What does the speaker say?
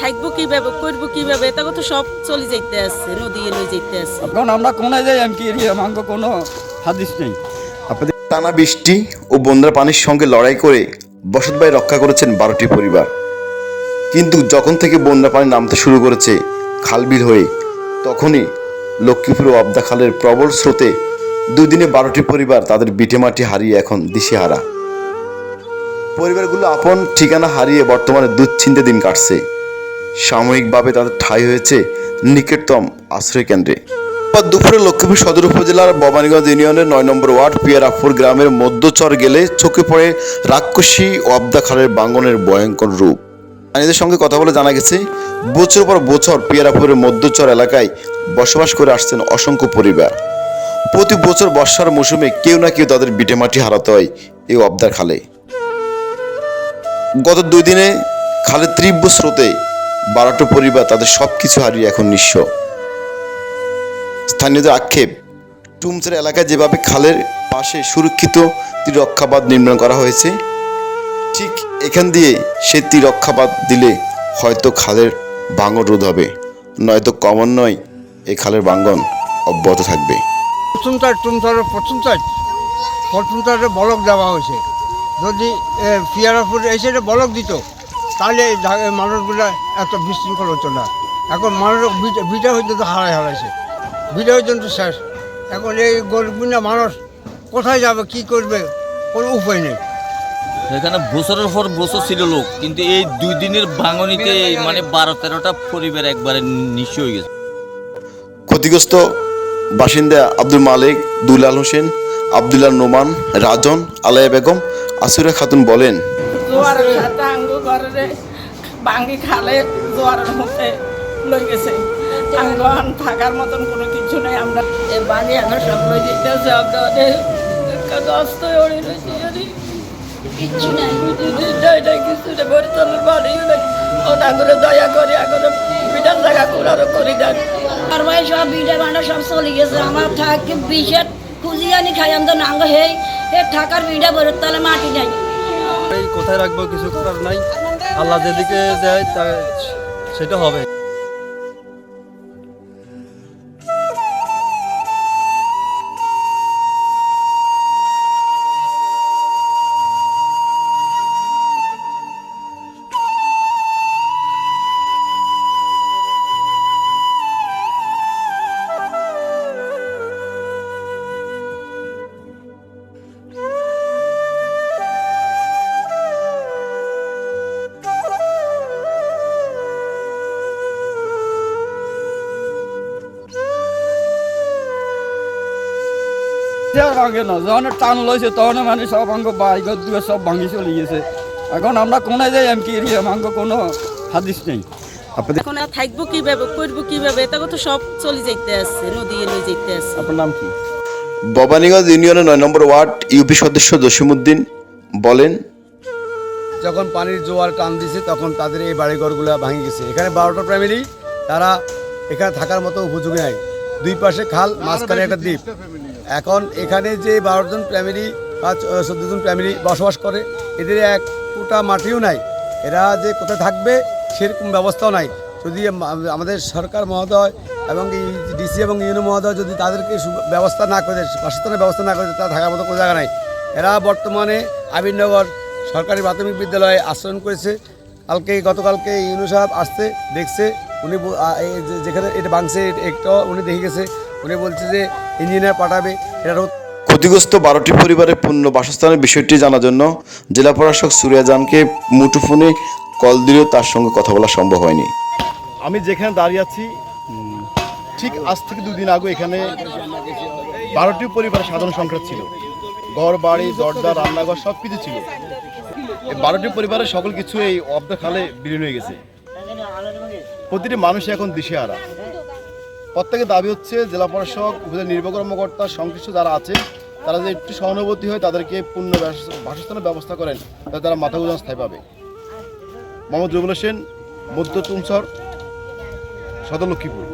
থাকব কীভাবে করব কীভাবে এটা তো সব চলে যাইতে আছে নদী লই যাইতে আছে। এখন আমরা কোনায় যাই আমি কি আমাকে কোনো হাদিস নেই? আপনাদের টানা বৃষ্টি ও বন্যার পানির সঙ্গে লড়াই করে বসতবাড়ি রক্ষা করেছেন বারোটি পরিবার। কিন্তু যখন থেকে বন্যা পানি নামতে শুরু করেছে খালবিল হয়ে তখনই লক্ষ্মীপুর ও আবদা খালের প্রবল স্রোতে দুদিনে বারোটি পরিবার তাদের বিটেমাটি হারিয়ে এখন দিশেহারা। পরিবারগুলো আপন ঠিকানা হারিয়ে বর্তমানে দুশ্চিন্তে দিন কাটছে। সাময়িকভাবে তাদের ঠাঁই হয়েছে নিকটতম আশ্রয় কেন্দ্রে বুধবার দুপুরে লক্ষ্মীপুর সদর উপজেলার ভবানীগঞ্জ ইউনিয়নের নয় নম্বর ওয়ার্ড পিয়ারাপুর গ্রামের মধ্যচর গেলে চোখে পড়ে রাক্ষসী ও আবদা খালের বাঙ্গনের ভয়ঙ্কর রূপ। স্থানীয়দের সঙ্গে কথা বলে জানা গেছে বছর পর বছর পিয়ারাপুরের মধ্যচর এলাকায় বসবাস করে আসছেন অসংখ্য পরিবার। প্রতি বছর বর্ষার মৌসুমে কেউ না কেউ তাদের বিটেমাটি হারাতে হয় এই অবদার খালে। গত দুই দিনে খালের তীব্র স্রোতে বারোটো পরিবার তাদের সব কিছু হারিয়ে এখন নিঃস্ব। স্থানীয়দের আক্ষেপ টুমচের এলাকায় যেভাবে খালের পাশে সুরক্ষিত তীরক্ষাবাদ নির্মাণ করা হয়েছে, ঠিক এখান দিয়ে সে তীরক্ষাবাদ দিলে হয়তো খালের ভাঙন রোধ হবে, নয়তো কমন নয় এই খালের ভাঙ্গন অব্যাহত থাকবে। প্রথম তার টুমতারের প্রথম বলক দেওয়া হয়েছে। যদি পিয়ারাপুর এসে বলক দিত তাহলে এই মানুষগুলো এত বিশৃঙ্খল হতো না। এখন মানুষ বিটা বিটা হইতে তো হারাই হারাইছে। বিটা তো শেষ। এখন এই গরিবিনা মানুষ কোথায় যাবে কি করবে কোনো উপায় নেই। এখানে বছরের পর বছর ছিল লোক কিন্তু এই দুই দিনের ভাঙনিতে মানে বারো তেরোটা পরিবার একবারে নিঃস্ব হয়ে গেছে। ক্ষতিগ্রস্ত বাসিন্দা আব্দুল মালিক দুলাল হোসেন আবদুল্লাহ নোমান রাজন আলায়া বেগম আসুরা খাতুন বলেন জোয়ারের সাথে আঙ্গ ঘরে খালে জোয়ারের মধ্যে লই গেছে। আঙ্গন থাকার মতন কোনো কিছু নেই, আমরা এ বাড়ি আমরা সব লই কিচ্ছু নাই দয়া করে সব সব চলে গেছে। আমার আনি খাই, আমি তো নাঙ্গ হেই হে তাহলে মাটি নাই। এই কোথায় রাখব কিছু করার নাই? আল্লাহ যেদিকে যায় সেটা হবে। সে ভাঙে না যখন টান লইছে তখন মানে সব অঙ্গ বাইক দুয়ে সব ভাঙি চলে গেছে এখন আমরা কোনায় যাই আমাকে কোনো হাদিস নেই। আপনাদের এখন আর থাকব কীভাবে করব কীভাবে এটা তো সব চলে যাইতে আছে নদী আছে। আপনার নাম কি? ভবানীগঞ্জ ইউনিয়নের নয় নম্বর ওয়ার্ড ইউপি সদস্য জসিমুদ্দিন বলেন যখন পানির জোয়ার টান দিছে তখন তাদের এই বাড়িঘরগুলো ভাঙে গেছে। এখানে বারোটা ফ্যামিলি তারা এখানে থাকার মতো উপযোগী নাই। দুই পাশে খাল মাঝখানে একটা দ্বীপ। এখন এখানে যে বারো জন ফ্যামিলি বা চোদ্দ জন ফ্যামিলি বসবাস করে, এদের এক ফুটা মাটিও নাই। এরা যে কোথায় থাকবে সেরকম ব্যবস্থাও নাই। যদি আমাদের সরকার মহোদয় এবং ডিসি এবং ইউনো মহোদয় যদি তাদেরকে ব্যবস্থা না করে বাসস্থানের ব্যবস্থা না করে তারা থাকার মতো কোনো জায়গা নাই। এরা বর্তমানে আবিরনগর সরকারি প্রাথমিক বিদ্যালয়ে আশ্রয়ণ করেছে। কালকে, গতকালকে ইউনু সাহেব আসতে দেখছে। উনি যেখানে এটা ভাঙছে একটা উনি দেখে গেছে। উনি বলছে যে ইঞ্জিনিয়ার পাঠাবে এটা রোধ ক্ষতিগ্রস্ত বারোটি পরিবারের পূর্ণ বাসস্থানের বিষয়টি জানার জন্য জেলা প্রশাসক সুরিয়া জানকে মুঠোফোনে কল দিলেও তার সঙ্গে কথা বলা সম্ভব হয়নি। আমি যেখানে দাঁড়িয়ে আছি ঠিক আজ থেকে দুদিন আগে এখানে বারোটি পরিবারের সাধারণ সংখ্যা ছিল। ঘর বাড়ি দরজা রান্নাঘর সব কিছু ছিল। এই বারোটি পরিবারের সকল কিছু এই অব্দ খালে বিলীন হয়ে গেছে। প্রতিটি মানুষ এখন দিশেহারা। প্রত্যেকের দাবি হচ্ছে জেলা প্রশাসক, উপজেলা নির্বাহী কর্মকর্তা, সংশ্লিষ্ট যারা আছে তারা যদি একটু সহানুভূতি হয়, তাদেরকে পূর্ণ বাসস্থানের ব্যবস্থা করেন, তাহলে তারা মাথা গুজন স্থায়ী পাবে। মোহাম্মদ রুবুল হোসেন, মধ্য তুমসর, সদর লক্ষ্মীপুর।